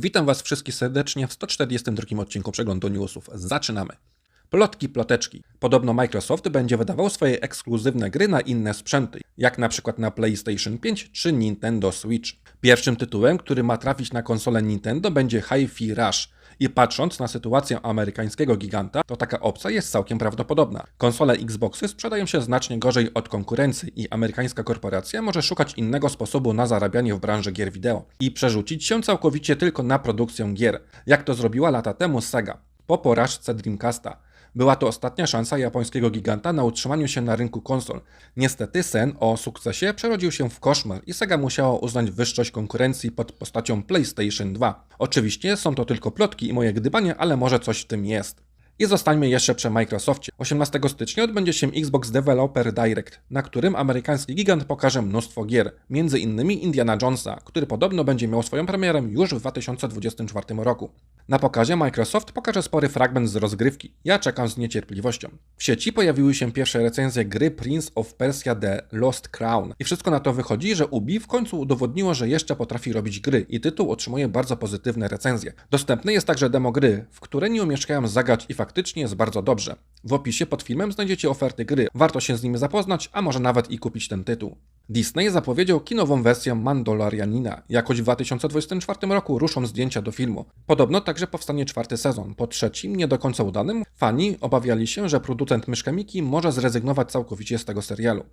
Witam Was wszystkich serdecznie w 142 odcinku przeglądu newsów. Zaczynamy. Plotki, ploteczki. Podobno Microsoft będzie wydawał swoje ekskluzywne gry na inne sprzęty, jak na przykład na PlayStation 5 czy Nintendo Switch. Pierwszym tytułem, który ma trafić na konsolę Nintendo będzie Hi-Fi Rush. I patrząc na sytuację amerykańskiego giganta, to taka opcja jest całkiem prawdopodobna. Konsole Xboxy sprzedają się znacznie gorzej od konkurencji i amerykańska korporacja może szukać innego sposobu na zarabianie w branży gier wideo i przerzucić się całkowicie tylko na produkcję gier, jak to zrobiła lata temu Sega po porażce Dreamcasta. Była to ostatnia szansa japońskiego giganta na utrzymaniu się na rynku konsol. Niestety sen o sukcesie przerodził się w koszmar i Sega musiała uznać wyższość konkurencji pod postacią PlayStation 2. Oczywiście są to tylko plotki i moje gdybanie, ale może coś w tym jest. I zostańmy jeszcze przy Microsoftie. 18 stycznia odbędzie się Xbox Developer Direct, na którym amerykański gigant pokaże mnóstwo gier, między innymi Indiana Jonesa, który podobno będzie miał swoją premierę już w 2024 roku. Na pokazie Microsoft pokaże spory fragment z rozgrywki. Ja czekam z niecierpliwością. W sieci pojawiły się pierwsze recenzje gry Prince of Persia The Lost Crown. I wszystko na to wychodzi, że Ubi w końcu udowodniło, że jeszcze potrafi robić gry i tytuł otrzymuje bardzo pozytywne recenzje. Dostępne jest także demo gry, w które nie umieszczają zagrać i faktycznie jest bardzo dobrze. W opisie pod filmem znajdziecie oferty gry. Warto się z nimi zapoznać, a może nawet i kupić ten tytuł. Disney zapowiedział kinową wersję Mandalorianina. Jakoś w 2024 roku ruszą zdjęcia do filmu. Podobno także powstanie czwarty sezon. Po trzecim, nie do końca udanym, fani obawiali się, że producent Myszka Miki może zrezygnować całkowicie z tego serialu.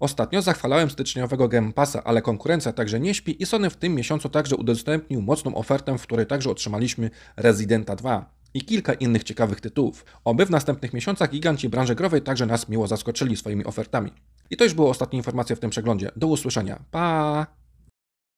Ostatnio zachwalałem styczniowego Game Passa, ale konkurencja także nie śpi i Sony w tym miesiącu także udostępnił mocną ofertę, w której także otrzymaliśmy Residenta 2 i kilka innych ciekawych tytułów. Oby w następnych miesiącach giganci branży growej także nas miło zaskoczyli swoimi ofertami. I to już były ostatnie informacje w tym przeglądzie. Do usłyszenia. Pa!